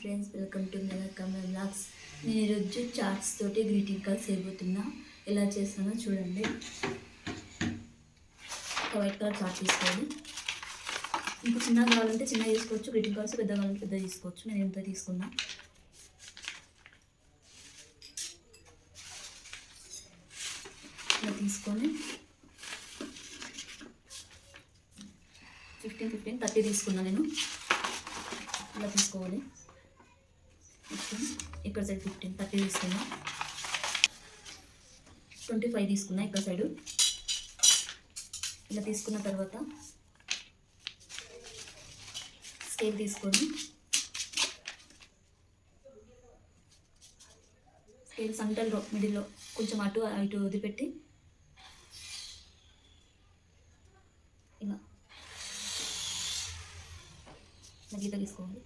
Friends welcome to మెలకమ్ blogs నేను ఈరోజు చార్ట్స్ తోటి గ్రీటింగ్ కార్డ్స్ చేయబోతున్నా. ఎలా చేస్తానో చూడండి. ఒక వైట్ కలర్ చార్ట్ తీసుకోవాలి. ఇంకా చిన్నగా కావాలంటే చిన్నగా తీసుకోవచ్చు. గ్రీటింగ్ కార్డ్స్ పెద్ద కావాలంటే పెద్ద తీసుకోవచ్చు. నేను ఎంత తీసుకున్నా. ఇలా తీసుకొని ఫిఫ్టీన్ ఫిఫ్టీన్ థర్టీ తీసుకున్నా నేను. ఇలా తీసుకోవాలి. ఫిఫ్టీన్ ఇక్కడ సైడ్ ఫిఫ్టీన్ థర్టీ తీసుకున్నా. ట్వంటీ ఫైవ్ తీసుకున్నా ఇక్కడ సైడు ఇలా తీసుకున్న తర్వాత స్కేల్ తీసుకొని స్కేల్ సెంటర్లో మిడిల్లో కొంచెం అటు ఇటు వదిలిపెట్టి ఇలా. ఇలా గీత తీసుకోవాలి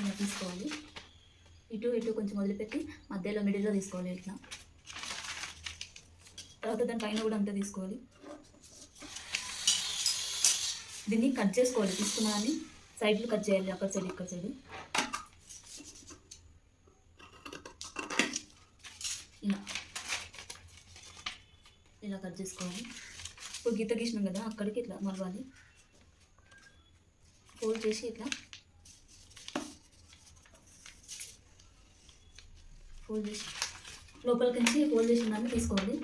ఇలా తీసుకోవాలి. ఇటు ఇటు కొంచెం వదిలిపెట్టి మధ్యలో మిడిల్లో తీసుకోవాలి ఇట్లా. తర్వాత దాని పైన కూడా అంతా తీసుకోవాలి. దీన్ని కట్ చేసుకోవాలి. తీసుకున్నాన్ని సైడ్లు కట్ చేయాలి. అక్కడ సైడ్ ఇక్కడ సైడ్. ఇలా. ఇలా కట్ చేసుకోవాలి. ఇప్పుడు గీత గీసినాం కదా అక్కడికి ఇట్లా మరవాలి. ఫోల్డ్ చేసి ఇట్లా ఫోల్డ్ చేసి లోపలికి నుంచి ఫోల్డ్ చేసిన దాన్ని తీసుకోండి.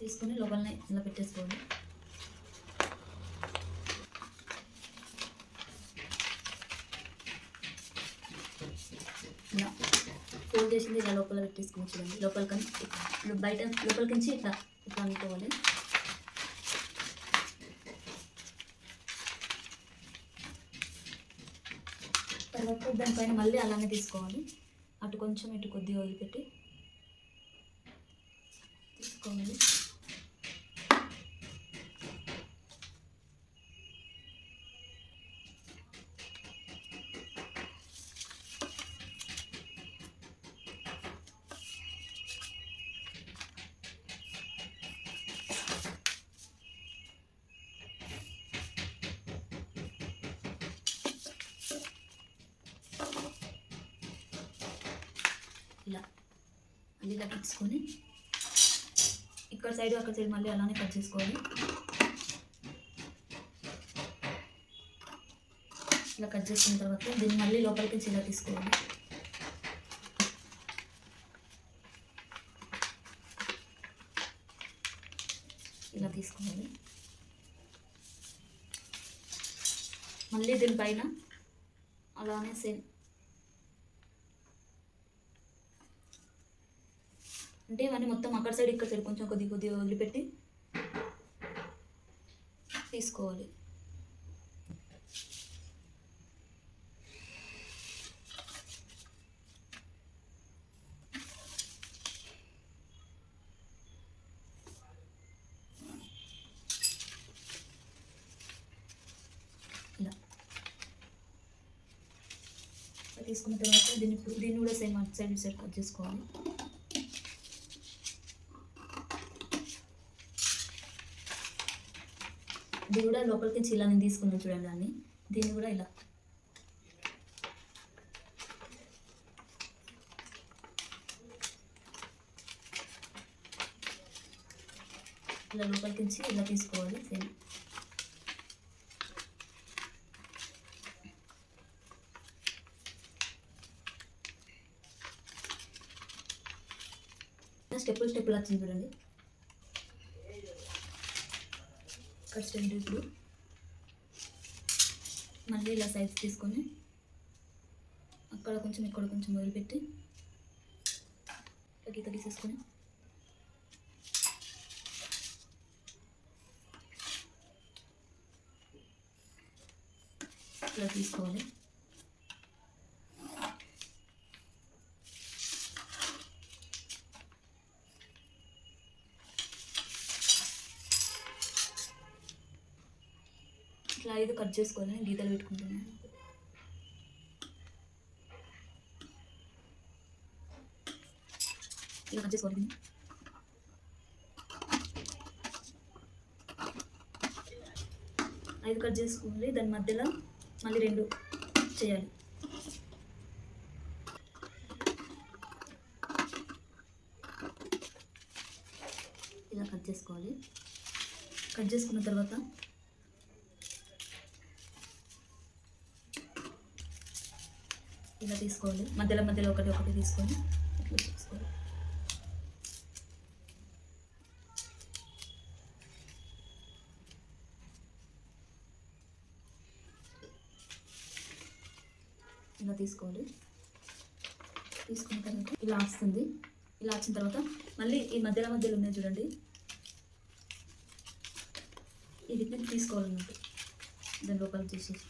తీసుకొని లోపలనే ఇలా పెట్టేసుకోండి. ఇలా ఫోల్డ్ చేసింది ఇలా లోపల పెట్టేసుకొని చూడండి. లోపలికి బయట లోపలికి నుంచి ఇట్లా ఇట్లా అనుకోవాలి. తర్వాత దానిపైన మళ్ళీ అలానే తీసుకోవాలి. అటు కొంచెం ఇటు కొద్దిగా వదిలిపెట్టి తీసుకోవాలి ఇలా మళ్ళీ ఇలా తీసుకొని ఇక్కడ సైడ్ అక్కడ సైడ్ మళ్ళీ అలానే కట్ చేసుకోవాలి. ఇలా కట్ చేసుకున్న తర్వాత దీన్ని మళ్ళీ లోపలికి ఇలా తీసుకోవాలి. ఇలా తీసుకోవాలి. మళ్ళీ దీనిపైన అలానే సేమ్ ఉంటే ఇవన్నీ మొత్తం అక్కడ సైడ్ ఇక్కడ సైడ్ కొంచెం కొద్ది కొద్దిగా వదిలిపెట్టి తీసుకోవాలి. తీసుకున్న తర్వాత దీన్ని దీన్ని కూడా సేమ్ అటు సైడ్ సైడ్ కట్ చేసుకోవాలి. ఇది కూడా లోపలికి నుంచి ఇలా నేను తీసుకున్నాను చూడండి దాన్ని దీన్ని కూడా ఇలా. ఇలా లోపలికి నుంచి ఇలా తీసుకోవాలి సేమ్. స్టెప్పులు స్టెప్పులు వచ్చింది చూడండి. ఇక్కడ స్టెండ్ ఇప్పుడు. మళ్ళీ ఇలా సైజ్ తీసుకొని అక్కడ కొంచెం ఇక్కడ కొంచెం వదిలిపెట్టి తగ్గి గీసేసుకొని ఇలా తీసుకోవాలి. ఇట్లా ఐదు కట్ చేసుకోవాలి గీతలు పెట్టుకుంటున్నాను ఇలా కట్ చేసుకోవాలి ఐదు కట్ చేసుకోవాలి దాని మధ్యలో మళ్ళీ రెండు చేయాలి. ఇలా కట్ చేసుకోవాలి. కట్ చేసుకున్న తర్వాత ఇలా తీసుకోవాలి. మధ్యలో మధ్యలో ఒకటి ఒకటి తీసుకొని ఇట్లా తీసుకోవాలి ఇలా తీసుకోవాలి. తీసుకున్న తర్వాత ఇలా వస్తుంది ఇలా వచ్చిన తర్వాత మళ్ళీ ఈ మధ్యలో మధ్యలో ఉన్నాయి చూడండి. ఇది తీసుకోవాలన్నట్టు దాని లోపల తీసేసి.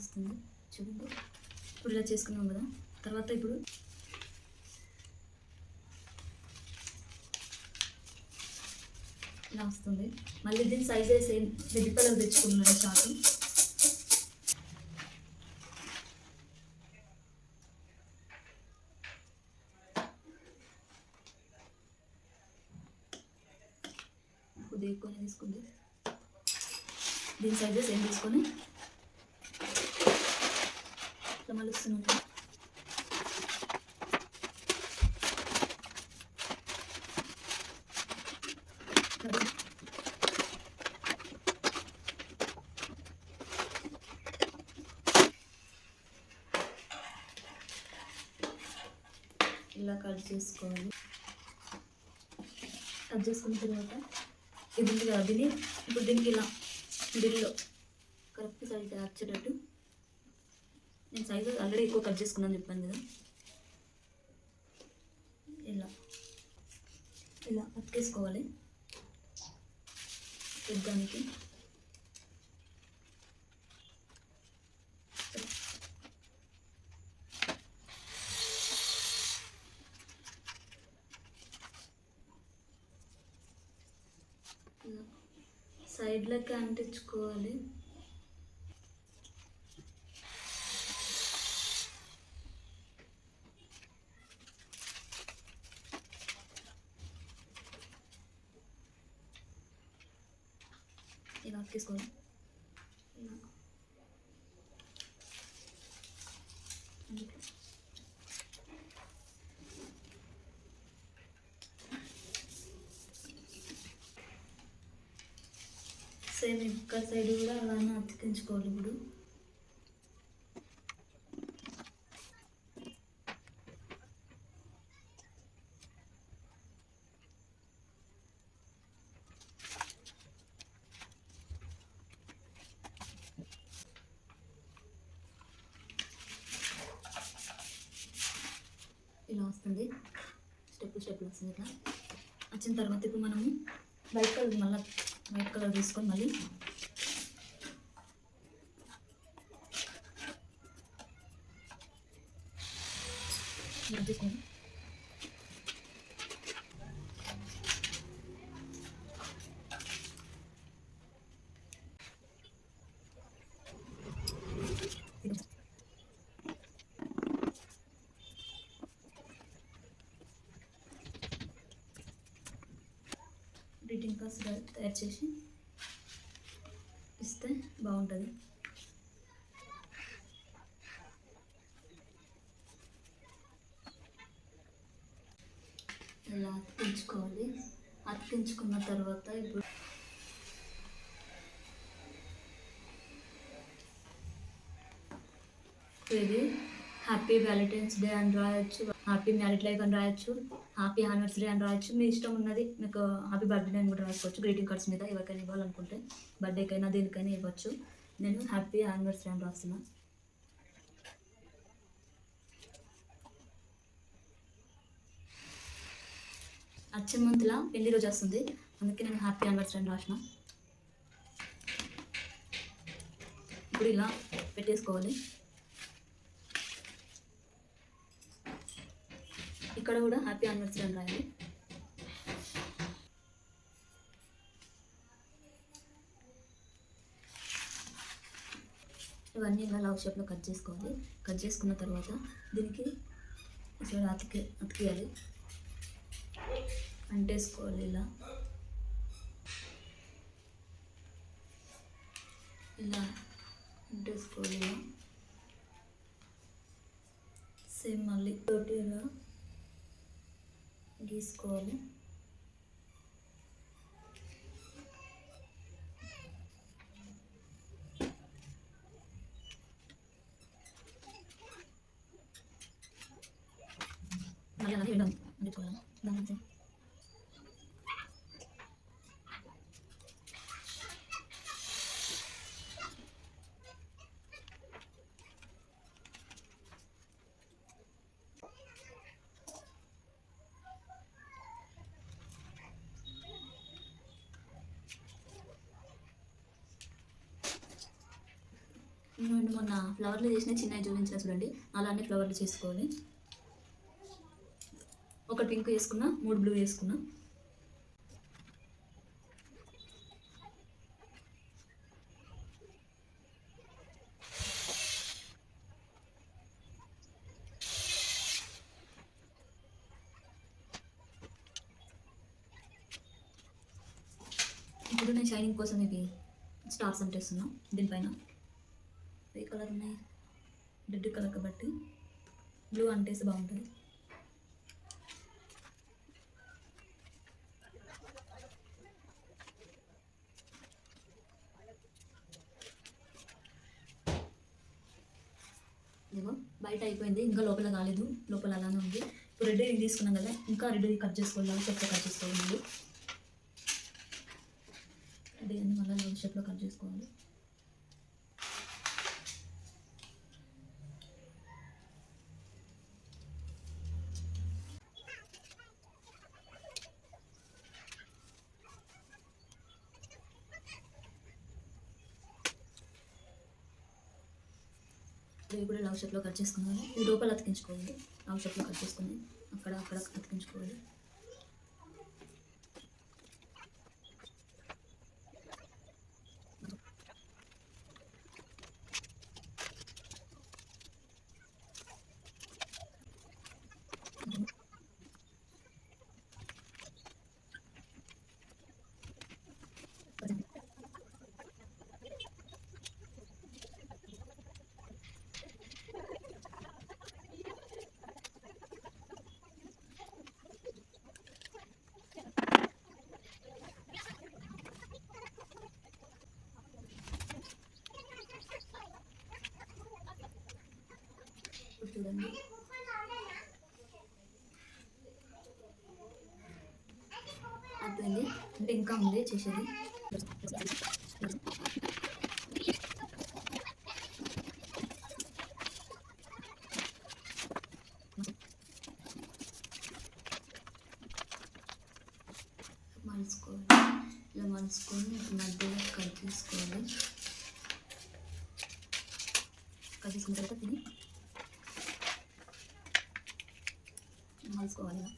వస్తుంది. చూడండి ఇప్పుడు ఇలా చేసుకున్నాం కదా. తర్వాత ఇప్పుడు ఇలా వస్తుంది. మళ్ళీ దీని సైజ్ సేమ్ రెడ్ కలర్ తెచ్చుకున్నాను చాటు కొద్దిగా ఎక్కువనే తీసుకుంది. దీని సైజెస్ ఏం తీసుకొని మలుస్తున్నాను ఇలా కట్ చేసుకోవాలి. కట్ చేసుకున్న తర్వాత ఇది ఉంది కదా దీన్ని ఇప్పుడు దీనికి ఇలా మిడిల్లో కరెక్ట్ సైజ్ అచ్చేటట్టు నేను సైజు ఆల్రెడీ ఎక్కువ కట్ చేసుకున్నాను చెప్పాను కదా. ఇలా. ఇలా అతికేసుకోవాలి పెద్దానికి సైడ్లకి అంటించుకోవాలి. ఇలా తీసుకోవాలి సేమ్ ఇక్కడ సైడ్ కూడా అలానే అతికించుకోవాలి ఇప్పుడు. ఇలా వస్తుంది స్టెప్ స్టెప్ వస్తుంది ఇట్లా వచ్చిన తర్వాత ఇప్పుడు మనము వైట్ కలర్ మళ్ళీ వైట్ కలర్ తీసుకొని మళ్ళీ ఇలా బాక్స్ తయారు చేసి ఇస్తే బాగుంటుంది. ఇలా అతికించుకోవాలి అతికించుకున్న తర్వాత ఇప్పుడు ఇది హ్యాపీ వ్యాలంటైన్స్ డే అని రాయొచ్చు. హ్యాపీ మ్యారీడ్ లైఫ్ అని రాయొచ్చు. హ్యాపీ యానివర్సరీ అని రాయొచ్చు. మీ ఇష్టం ఉన్నది మీకు హ్యాపీ బర్త్డే అని కూడా రాసుకోవచ్చు. గ్రీటింగ్ కార్డ్స్ మీద ఎవరికైనా ఇవ్వాలనుకుంటే బర్త్డేకైనా దేనికైనా ఇవ్వచ్చు. నేను హ్యాపీ యానివర్సరీ అని రాస్తున్నా. వచ్చే మంత్లో పెళ్ళి రోజు వస్తుంది. అందుకే నేను హ్యాపీ యానివర్సరీ అని రాసిన. ఇప్పుడు ఇలా పెట్టేసుకోవాలి. ఇక్కడ కూడా హ్యాపీ యానివర్సరీ అని రాయాలి ఇవన్నీ ఇలా లవ్ షేప్లో కట్ చేసుకోవాలి. కట్ చేసుకున్న తర్వాత దీనికి అసలు అతికి అతికేయాలి. అంటేసుకోవాలి ఇలా. ఇలా అంటేసుకోవాలి ఇలా. సేమ్ మళ్ళీ తోటి ఇలా గీసుకోవాలి మళ్ళీ అలాగే వేయడం అంటించుకోవాలి దాని అంతే నేను మొన్న ఫ్లవర్లు చేసిన చిన్నవి చూపించిన చూడండి. అలానే ఫ్లవర్లు చేసుకోవాలి. ఒక పింక్ వేసుకున్నా మూడు బ్లూ వేసుకున్నా. ఇప్పుడు నేను షైనింగ్ కోసం ఇవి స్టార్స్ అంటేస్తున్నా దీనిపైన. కలర్ ఉన్నాయి. రెడ్ కలర్ కాబట్టి బ్లూ అంటే బాగుంటుంది. బయట అయిపోయింది. ఇంకా లోపల కాలేదు. లోపల అలానే ఉంది. ఇప్పుడు రెడ్ ఇది తీసుకున్నాం కదా ఇంకా రెడ్ కట్ చేసుకోవాలి? చెప్తే కట్ చేసుకోవాలి. మళ్ళీ. రెడ్ అన్ని మళ్ళీ షేప్లో కట్ చేసుకోవాలి. ఇవి కూడా లవ్ షేప్లో కట్ చేసుకున్నాను. ఇది లోపల అతికించుకోవాలి. లవ్ షేప్లో కట్ చేసుకుని అక్కడ అక్కడ అతికించుకోవాలి ఇప్పుడు చూడండి. అయిపోయింది అంటే ఇంకా ఉంది చేసేది మలుచుకోవాలి ఇలా మలుచుకొని ఇట్లా మధ్యలో కట్ చేసుకోవాలి కట్ చేసుకున్న తర్వాత తిని మలుచుకోవాలి ఇలా.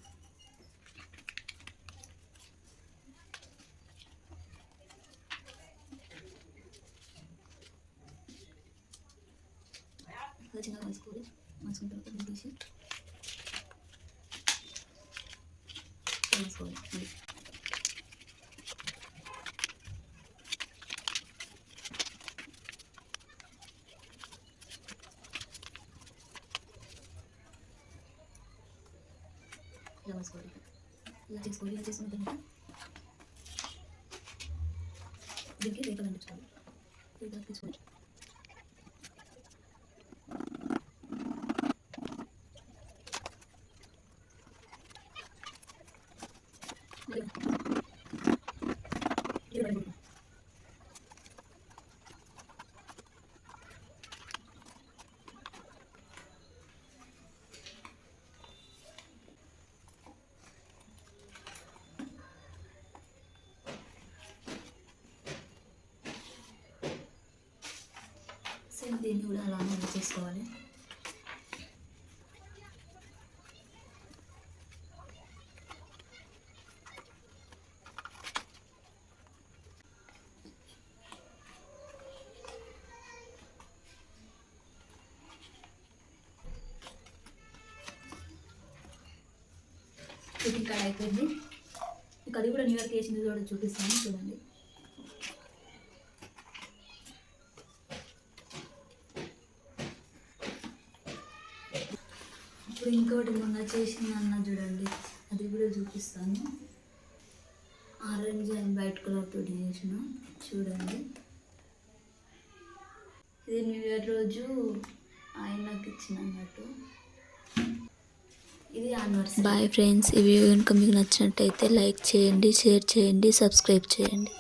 అది చిన్నగా మలుచుకోవాలి మలుచుకున్న తర్వాత దీన్ని తీసి ఇలా ఇలా మలుచుకోవాలి ఇలా చేసుకోవాలి. ఇలా చేసుకున్న తర్వాత దీనికి రేపలు అంటించుకోవాలి. రేపలు అంటించుకోవాలి సేమ్ దీన్ని కూడా అలానే చేసుకోవాలి ఇది ఇక్కడ అయిపోయింది ఇక్కడ కూడా న్యూ ఇయర్కి వేసింది చూపిస్తాను చూడండి ఇంకోటి మొన్న చేసిన అన్న చూడండి. అది కూడా చూపిస్తాను. ఆరెంజ్ అండ్ వైట్ కలర్ తోటి చేసిన చూడండి. ఇది న్యూ ఇయర్ రోజు ఆయనకి ఇచ్చిన అన్నట్టు ఇది బాయ్ ఫ్రెండ్స్ ఈ వీడియో కనుక మీకు నచ్చినట్టయితే లైక్ చేయండి షేర్ చేయండి సబ్స్క్రైబ్ చేయండి.